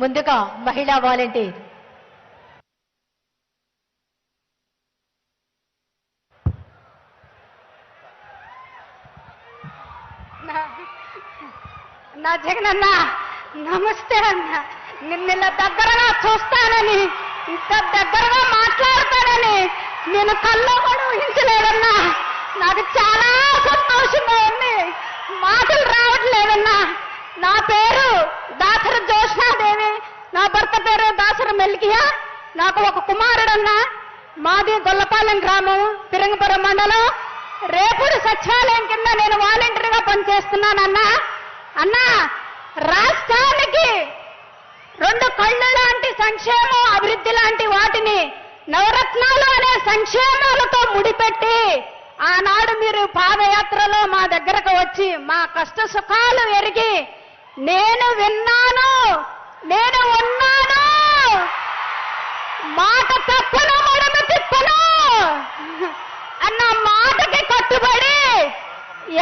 ముందుగా మహిళా వాలంటీర్. నా- జగనన్న నమస్తే అన్న. నిన్న దగ్గరగా చూస్తానని ఇంత దగ్గరగా మాట్లాడతానని నేను కల్లో కూడా ఊహించలేదన్నా. నాకు చాలా సంతోషంగా ఉంది. మాటలు రావట్లేదన్నా. మెల్కియా? నాకు ఒక కుమారుడన్నా. మాది గొల్లపాలెం గ్రామం తిరంగపురం మండలం. రేపుడు సచివాలయం కింద నేను వాలంటీర్గా పనిచేస్తున్నానన్నా. అన్నా రాష్ట్రానికి రెండు కళ్ళు లాంటి సంక్షేమం అభివృద్ధి లాంటి వాటిని నవరత్నాలు అనే సంక్షేమాలతో ముడిపెట్టి ఆనాడు మీరు పాదయాత్రలో మా దగ్గరకు వచ్చి మా కష్ట సుఖాలు ఎరిగి నేను విన్నాను నేను ఉన్నాను. మాట తప్పను మడమ తిప్పను. అన్న మాటకి కట్టుబడి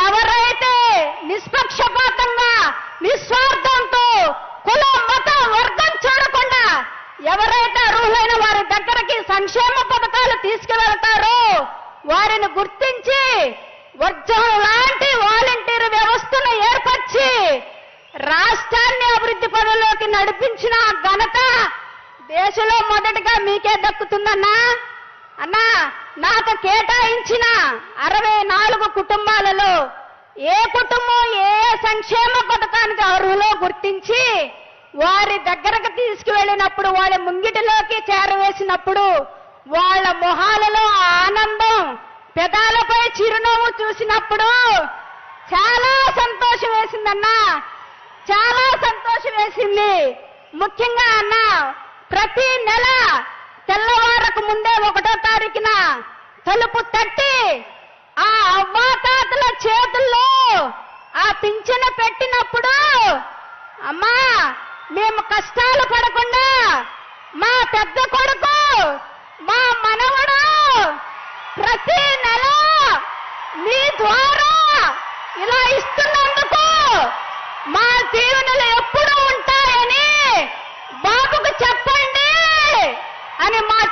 ఎవరైతే నిష్పక్షపాతంగా నిస్వార్థంతో కులం మతం వర్గం చూడకుండా ఎవరైతే అర్హులైన వారి దగ్గరకి సంక్షేమ పథకాలు తీసుకువెళ్తారో వారిని గుర్తించి వర్జం లాంటి వాలంటీర్ వ్యవస్థను ఏర్పరిచి రాష్ట్రాన్ని అభివృద్ధి పనుల్లోకి నడిపించిన ఘనత దేశంలో మొదటగా మీకే దక్కుతుందన్నా? అన్నా నాకు కేటాయించిన అరవై నాలుగు కుటుంబాలలో ఏ కుటుంబం ఏ సంక్షేమ పథకానికి అర్హులో గుర్తించి వారి దగ్గరకు తీసుకువెళ్ళినప్పుడు వాళ్ళ ముంగిటిలోకి చేరవేసినప్పుడు వాళ్ళ మొహాలలో ఆనందం పెదాలపై చిరునవ్వు చూసినప్పుడు చాలా సంతోషం వేసిందన్నా. చాలా సంతోషం వేసింది. ముఖ్యంగా అన్న ప్రతి నెల తెల్లవారకు ముందే ఒకటో తారీఖున తలుపు తట్టి ఆ అవ్వాతాతల చేతుల్లో ఆ పింఛన పెట్టినప్పుడు అమ్మా మేము కష్టాలు పడకుండా మా పెద్ద కొడుకు మా మనవడు ప్రతి నెల మీ ద్వారా ఇలా ఇస్తున్నందుకు మా దేవుని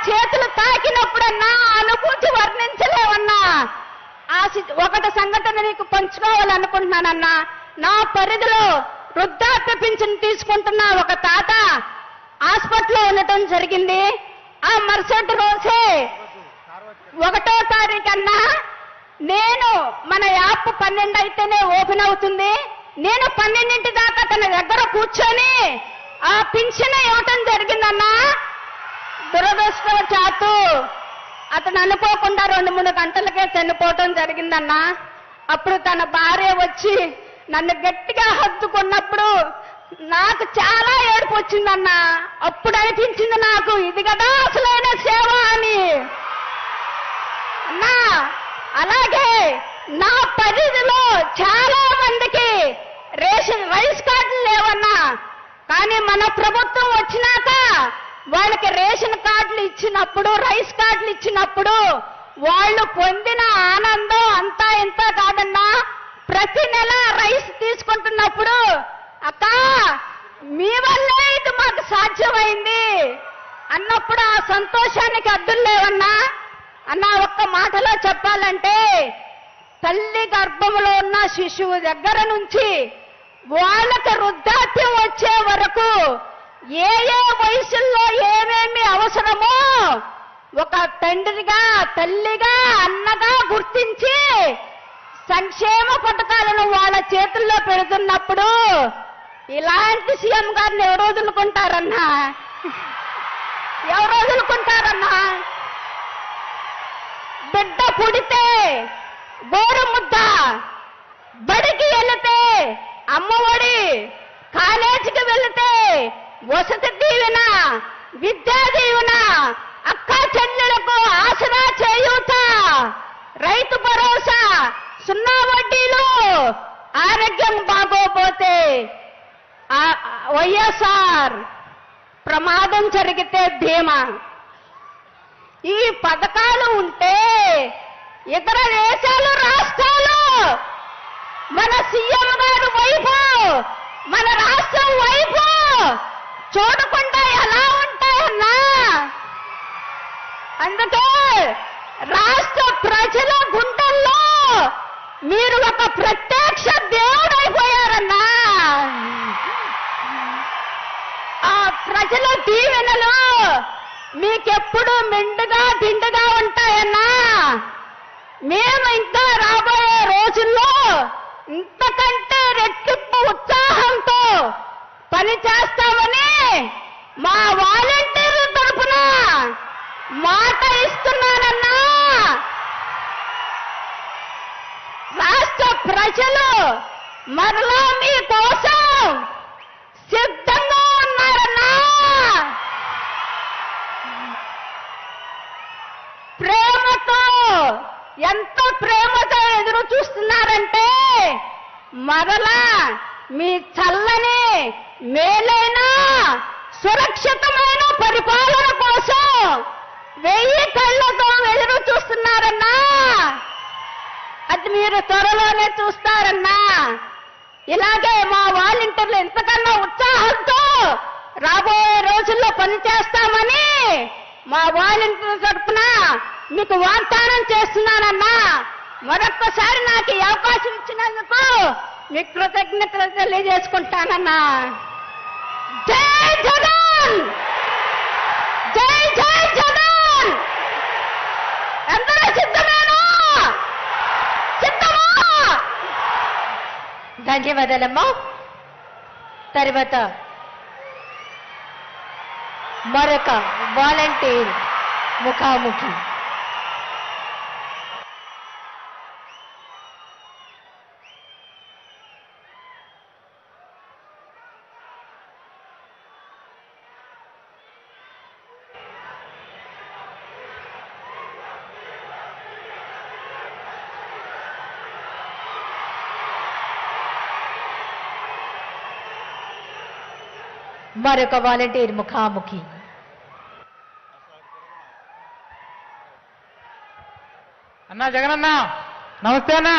చేతులు తాకినప్పుడన్నా అనుభూతి వర్ణించలేవన్నా. ఆ ఒకటి సంఘటన నీకు పంచుకోవాలనుకుంటున్నానన్నా. నా పరిధిలో వృద్ధాప్య పింఛన్ తీసుకుంటున్న ఒక తాత హాస్పిటల్లో ఉండటం జరిగింది. ఆ మరుసటి రోజే ఒకటో తారీఖన్నా నేను మన యాప్ పన్నెండు అయితేనే ఓపెన్ అవుతుంది. నేను పన్నెండింటి దాకా తన దగ్గర కూర్చొని ఆ పింఛన్ ఇవ్వటం జరిగిందన్నా. దురదృష్టవశాత్తు అతను అనుకోకుండా రెండు మూడు గంటలకే చనిపోవటం జరిగిందన్నా. అప్పుడు తన భార్య వచ్చి నన్ను గట్టిగా హత్తుకున్నప్పుడు నాకు చాలా ఏడుపు వచ్చిందన్నా. అప్పుడు అనిపించింది నాకు ఇది కదా అసలైన సేవ అని. అన్నా అలాగే నా పరిధిలో చాలా మందికి రేషన్ రైస్ కార్డులు లేవన్నా. కానీ మన ప్రభుత్వం వచ్చినాక వాళ్ళకి రేషన్ కార్డులు ఇచ్చినప్పుడు రైస్ కార్డులు ఇచ్చినప్పుడు వాళ్ళు పొందిన ఆనందం అంతా ఇంత కాదన్నా ప్రతి నెల రైస్ తీసుకుంటున్నప్పుడు అక్క మీ వల్లే ఇది మాకు సాధ్యమైంది అన్నప్పుడు ఆ సంతోషానికి అడ్డులు లేవన్నా అన్న ఒక్క మాటలో చెప్పాలంటే తల్లి గర్భంలో ఉన్న శిశువు దగ్గర నుంచి వాళ్ళకి వృద్ధాప్యం వచ్చే వరకు ఏ ఏ వయసుల్లో ఏమేమి అవసరమో ఒక తండ్రిగా తల్లిగా అన్నగా గుర్తించి సంక్షేమ పథకాలను వాళ్ళ చేతుల్లో పెడుతున్నప్పుడు ఇలాంటి సీఎం గారిని ఎవరు వదులుకుంటారన్నా? ఎవరు వదులుకుంటారన్నా? బిడ్డ పుడితే గోరు ముద్ద బడికి వెళితే అమ్మఒడి కాలేజీకి వెళితే వసతి దీవెన విద్యా దీవెన అక్క చెల్లెలకు ఆసరా చేయూత. రైతు భరోసా సున్నా వడ్డీలు. ఆరోగ్యం బాగోపోతే వైఎస్ఆర్ ప్రమాదం జరిగితే ధీమా ఈ పథకాలు ఉంటే ఇతర దేశాలు రాష్ట్రాలు మన సీఎం గారు వైపు మన రాష్ట్రం వైపు చూడకుండా ఎలా ఉంటాయన్నా? అందుకే రాష్ట్ర ప్రజల గుండెల్లో మీరు ఒక ప్రత్యక్ష దేవుడైపోయారన్నా ఆ ప్రజల దీవెనలు మీకెప్పుడు మెండుగా దిండుగా ఉంటాయన్నా మేము ఇంకా రాబోయే రోజుల్లో ఇంతకంటే రెట్టింపు ఉత్సాహంతో పని చేస్తామని మా వాలంటీర్ల తరపున మాట ఇస్తున్నానన్నా. రాష్ట్ర ప్రజలు మరలా మీ కోసం సిద్ధంగా ఉన్నారన్నా. ప్రేమతో ఎంత ప్రేమతో ఎదురు చూస్తున్నారంటే మరలా మీ చల్లని మేలైన సురక్షితమైన పరిపాలన కోసం వెయ్యి కళ్ళతో ఎదురు చూస్తున్నారన్నా. అది మీరు త్వరలోనే చూస్తారన్నా. ఇలాగే మా వాలంటీర్లు ఎంతకన్నా ఉత్సాహంతో రాబోయే రోజుల్లో పనిచేస్తామని మా వాలంటీర్ తరపున మీకు వాగ్దానం చేస్తున్నానన్నా. మరొక్కసారి నాకు ఈ అవకాశం ఇచ్చినందుకు మీకు కృతజ్ఞతలు తెలియజేసుకుంటానన్నా. ధన్యవాదాలమ్మా తర్వాత మరొక వాలంటీర్ ముఖాముఖి. మరొక వాలంటీర్ ముఖాముఖి. అన్నా జగనన్న నమస్తే అన్నా.